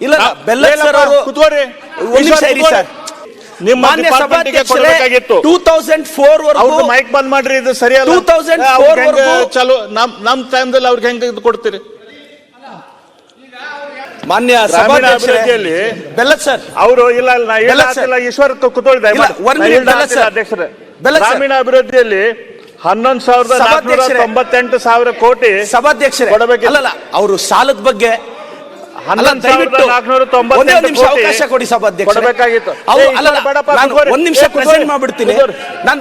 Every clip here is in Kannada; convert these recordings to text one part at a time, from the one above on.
ಇಲ್ಲ, ಬೆಲ್ಲ ಸರ್ ಅವರು- ಈಶ್ವರ್ ಸರ್. ನಿಮ್ಮ ಡಿಪಾರ್ಟ್ಮೆಂಟ್ಗೆ ಕೊಡಬೇಕಾಗಿತ್ತು. ಟೂ ತೌಸಂಡ್ ಫೋರ್ ಅವ್ರದ್ದು ಮೈಕ್ ಬಂದ್ ಮಾಡ್ರಿ ಇದು ಸರಿಯಲ್ಲ. 2004 ಅವ್ರಿಗೆ ಹೆಂಗ್ ವರ್ಗೂ- ಚಲೋ ನಮ್ ನಮ್ ಟೈಮ್ದಲ್ಲಿ ಅವ್ರಿಗೆ ಹೆಂಗ್ ಇದು ಕೊಡ್ತೀರಿ? ಮಾನ್ಯ ಗ್ರಾಮೀಣ ಸಭಾಧ್ಯಕ್ಷರೇ ಅಭಿವೃದ್ಧಿಯಲ್ಲಿ ಬೆಲ್ಲದ್ ಸರ್ ಅವರು ಇಲ್ಲ ಇಲ್ಲ ಬೆಲ್ಲ ಇಲ್ಲ, ಈಶ್ವರ ಬೆಲ್ಲ ಸರ್. ಅಧ್ಯಕ್ಷರೇ. ಬೆಲ್ಲ. ಗ್ರಾಮೀಣ ಅಭಿವೃದ್ಧಿಯಲ್ಲಿ ಹನ್ನೊಂದು ಸಾವಿರದ ತೊಂಬತ್ತೆಂಟು ಸಾವಿರ ಕೋಟಿ ಸಭಾಧ್ಯಕ್ಷರೇ. ಕೊಡಬೇಕಿತ್ತು. ಅಲ್ಲಲ್ಲ ಅವರು ಸಾಲದ ಬಗ್ಗೆ ನಿಮಿಷ ಅವಕಾಶ ಕೊಡಿ ಸಭಾಧ್ಯಕ್ಷ ಒಂದ್ ನಿಮಿಷ ಪ್ರೆಸೆಂಟ್ ಮಾಡ್ಬಿಡ್ತೀನಿ. ನಾನು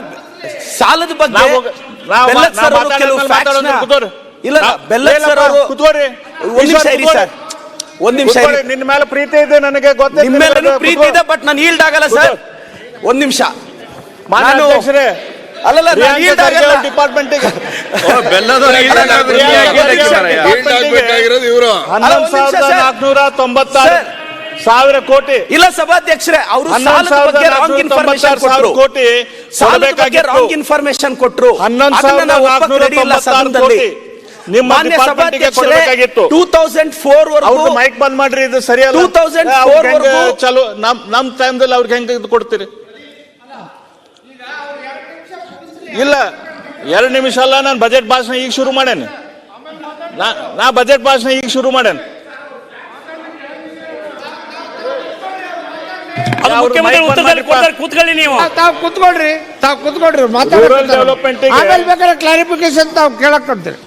ಸಾಲದ ಬಗ್ಗೆ ಮೇಲೆ. ಇಲ್ಲ ಬೆಲ್ಲದ್ ಸರ್ ಅವರು ಒಂದ್ ನಿಮಿಷ ಇರಿ. ಸರ್. ಒಂದ್ ನಿಮಿಷ. ನಿನ್ನ ಮೇಲೆ ಪ್ರೀತಿ ಇದೆ ನನಗೆ ಗೊತ್ತಿದೆ ನಿಮ್ಮೆಲ್ಲರೂ ಪ್ರೀತಿ ಇದೆ ಬಟ್ ನಾನು ಈಲ್ಡ್ ಆಗಲ್ಲ ಸರ್. ಒಂದ್ ನಿಮಿಷ. ಮಾನ್ಯ ಅಲ್ಲಲ್ಲ ಡಿಪಾರ್ಟ್ಮೆಂಟ್ ಇವರು. ಹನ್ನೊಂದು ಸಾವಿರದ. ನಾಲ್ಕುನೂರ ತೊಂಬತ್ತಾರು. ಸಾವಿರ ಕೋಟಿ. ಇಲ್ಲ ಸಭಾಧ್ಯಕ್ಷರೇ ಅವರು ಕೋಟಿ. ರಾಂಗ್ ಇನ್ಫಾರ್ಮೇಶನ್ ಕೊಟ್ಟರು ಹನ್ನೊಂದು ಸಾವಿರದ. ಕೋಟಿ. ನಿಮ್ಮ ಕೊಡಬೇಕಾಗಿತ್ತು. ಟೂ ತೌಸಂಡ್ ಫೋರ್ ಮೈಕ್ ಬಂದ್ ಮಾಡ್ರಿ ಇದು ಸರಿಯಲ್ಲ. 2004 ಅವ್ರಿಗೆ ಹೆಂಗ್ ವರ್ಗೂ- ಚಲೋ ನಮ್ ನಮ್ ಟೈಮ್ದಲ್ಲಿ ಅವ್ರಿಗೆ ಹೆಂಗ್ ಇದು ಕೊಡ್ತೀರಿ? ಇಲ್ಲ ಎರಡು ನಿಮಿಷ ಅಲ್ಲ ನಾನು ಬಜೆಟ್ ಭಾಷಣ ಈಗ ಶುರು ಮಾಡ್ಯಾನೆ ನಾ ನಾ ಬಜೆಟ್ ಭಾಷಣ ಈಗ ಶುರು ಮಾಡ್ಯಾನೆ ಕೂತ್ಕೊಳ್ಳಿ ನೀವು. ತಾವ್ ಕೂತ್ಕೊಳ್ರಿ ತಾವು ಕೂತ್ಕೊಳ್ರಿ ಮಾತಾಡ್ರಿ ಮಾತಾಡ್ತಾರೆ ಡೆವಲಪ್ಮೆಂಟ್ ಆಮೇಲೆ ಬೇಕಾದ್ರೆ ಕ್ಲಾರಿಫಿಕೇಶನ್ ತಾವ್ ಕೇಳಕ್ ಕೊಡ್ತೀರಿ